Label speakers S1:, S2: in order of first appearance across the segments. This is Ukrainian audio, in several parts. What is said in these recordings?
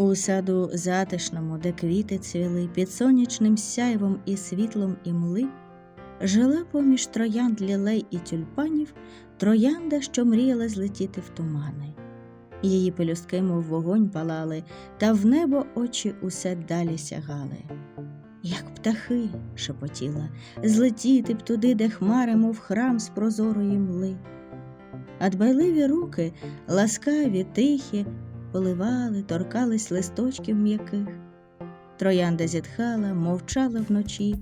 S1: У саду затишному, де квіти цвіли під сонячним сяйвом і світлом імли, жила поміж троянд лілей і тюльпанів троянда, що мріяла злетіти в тумани. Її пелюстки, мов вогонь палали, та в небо очі усе далі сягали. Як птахи, шепотіла, злетіти б туди, де хмари, мов храм з прозорої мли. А дбайливі руки, ласкаві, тихі, поливали, торкались листочків м'яких. Троянда зітхала, мовчала вночі,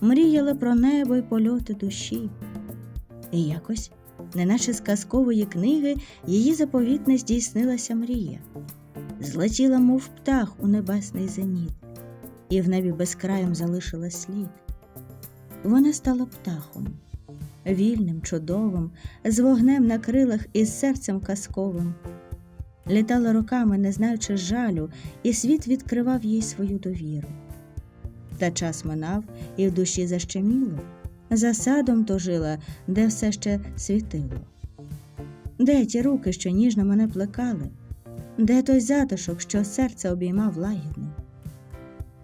S1: мріяла про небо й польоти душі. І якось, неначе з казкової книги, її заповітне здійснилася мрія. Злетіла, мов птах у небесний зеніт, і в небі безкраєм залишила слід. Вона стала птахом, вільним, чудовим, з вогнем на крилах і серцем казковим. Літала роками, не знаючи жалю, і світ відкривав їй свою довіру. Та час минав, і в душі защеміло, за садом то жила, де все ще світило. Де ті руки, що ніжно мене плекали? Де той затишок, що серце обіймав лагідно?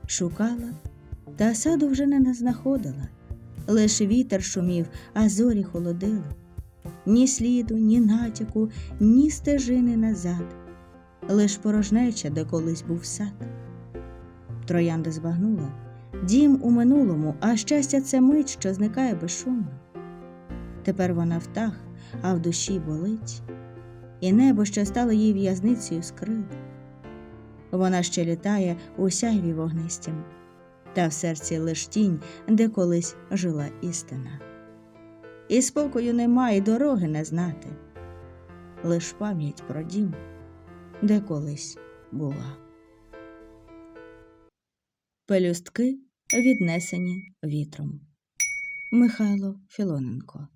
S1: Шукала, та саду вже не знаходила, лиш вітер шумів, а зорі холодили. Ні сліду, ні натяку, ні стежини назад, лиш порожнеча, де колись був сад. Троянда збагнула дім у минулому, а щастя це мить, що зникає безшумно. Тепер вона втах, а в душі болить, і небо, що стало їй в'язницею, скрило. Вона ще літає у сяйві вогнистім, та в серці лиш тінь, де колись жила істина. І спокою нема, і дороги не знати, лиш пам'ять про дім, де колись була. Пелюстки віднесені вітром. Михайло Філоненко